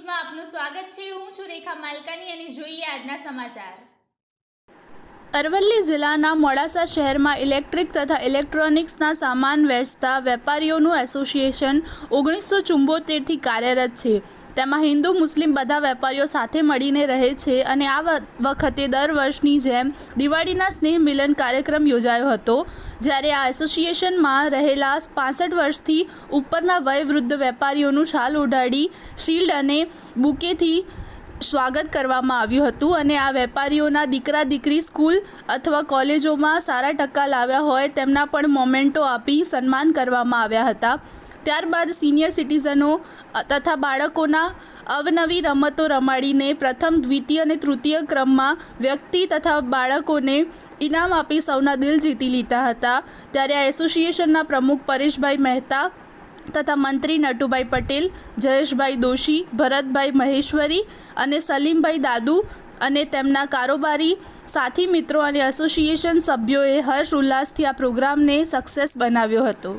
ન્યૂઝમાં આપનું સ્વાગત છે. હું છું રેખા માલકાની અને જોઈએ આજના સમાચાર. અરવલ્લી જિલ્લાના મોડાસા શહેરમાં ઇલેક્ટ્રિક તથા ઇલેક્ટ્રોનિક્સના સામાન વેચતા વેપારીઓનું એસોસિએશન ઓગણીસો ચુંબોતેરથી કાર્યરત છે. તેમાં હિન્દુ, મુસ્લિમ બધા વેપારીઓ સાથે મળીને રહે છે અને આ વખતે દર વર્ષની જેમ દિવાળીના સ્નેહ મિલન કાર્યક્રમ યોજાયો હતો, જ્યારે આ એસોસિએશનમાં રહેલા પાસઠ વર્ષથી ઉપરના વયવૃદ્ધ વેપારીઓનું શાલ ઓઢાડી શિલ્ડ અને બુકેથી સ્વાગત કરવામાં આવ્યું હતું અને આ વેપારીઓના દીકરા દીકરી સ્કૂલ અથવા કોલેજોમાં સારા ટકા લાવ્યા હોય તેમના પણ મોમેન્ટો આપી સન્માન કરવામાં આવ્યા હતા. ત્યારબાદ સિનિયર સિટીઝનો તથા બાળકોના અવનવી રમતો રમાડીને પ્રથમ, દ્વિતીય અને તૃતીય ક્રમમાં વ્યક્તિ તથા બાળકોને ઇનામ આપી સૌના દિલ જીતી લીધા હતા. ત્યારે આ એસોસિએશનના પ્રમુખ પરેશભાઈ મહેતા તથા મંત્રી નટુભાઈ પટેલ, જયેશભાઈ દોશી, ભરતભાઈ મહેશ્વરી અને સલીમભાઈ દાદુ અને તેમના કારોબારી સાથી મિત્રો અને એસોસિએશન સભ્યોએ હર્ષ ઉલ્લાસથી આ પ્રોગ્રામને સક્સેસ બનાવ્યો હતો.